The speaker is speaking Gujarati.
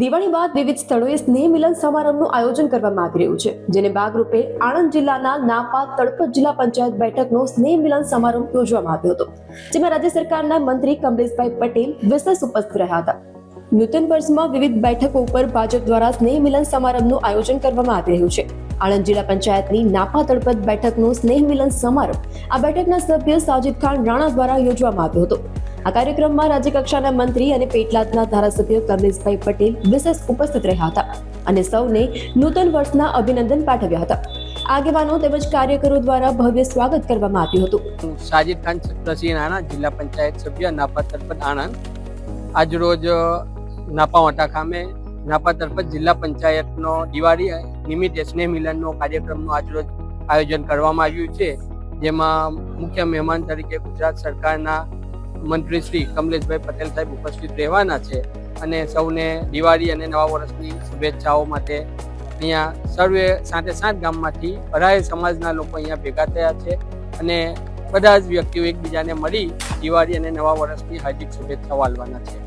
દિવાળી બાદ વિવિધ સ્થળોએ સ્નેહ મિલન સમારંભનું આયોજન કરવામાં આવી રહ્યું છે, જેને ભાગરૂપે આણંદ જિલ્લાના નાપા તળપત જિલ્લા પંચાયત બેઠકનો સ્નેહ મિલન સમારંભ યોજવામાં આવ્યો હતો, જેમાં રાજ્ય સરકારના મંત્રી કમલેશભાઈ પટેલ વિશેષ ઉપસ્થિત રહ્યા હતા. નૂતન વર્ષમાં વિવિધ બેઠકો ઉપર ભાજપ દ્વારા સ્નેહ મિલન સમારંભનું આયોજન કરવામાં આવી રહ્યું છે. આણંદ જિલ્લા પંચાયતની નાપા તળપત બેઠકનો સ્નેહ મિલન સમારંભ આ બેઠકના સભ્ય સાજિદ ખાન રાણા દ્વારા યોજવામાં આવ્યો હતો. આ કાર્યક્રમમાં રાજ્યકક્ષાના મંત્રી અને પેટલાદના ધારાસભ્ય કમલેશભાઈ પટેલ વિશેષ ઉપસ્થિત રહ્યા હતા અને સૌને નૂતન વર્ષના અભિનંદન પાઠવ્યા હતા. આગેવાનો તેમજ કાર્યકરો દ્વારા ભવ્ય સ્વાગત કરવામાં આવ્યું હતું. સાજિદ ખાન છત્રસિંહ રાણા, જિલ્લા પંચાયત સભ્ય નાપા તરફત આણંદ. આજરોજ નાપા વાટા ખામે નાપા તરફત જિલ્લા પંચાયતનો દિવાળી નિમિત્તે સ્નેહ મિલનનો કાર્યક્રમનું આજરોજ આયોજન કરવામાં આવ્યું છે. જેમાં મુખ્ય મહેમાન તરીકે ગુજરાત સરકારના મંત્રી શ્રી કમલેશભાઈ પટેલ સાહેબ ઉપસ્થિત રહેવાના છે અને સૌને દિવાળી અને નવા વર્ષની શુભેચ્છાઓ માટે અહીંયા સર્વે સાતે સાત ગામમાંથી અઢારે સમાજના લોકો અહીંયા ભેગા થયા છે અને બધા જ વ્યક્તિઓ એકબીજાને મળી દિવાળી અને નવા વર્ષની હાર્દિક શુભેચ્છાઓ આલવાના છે.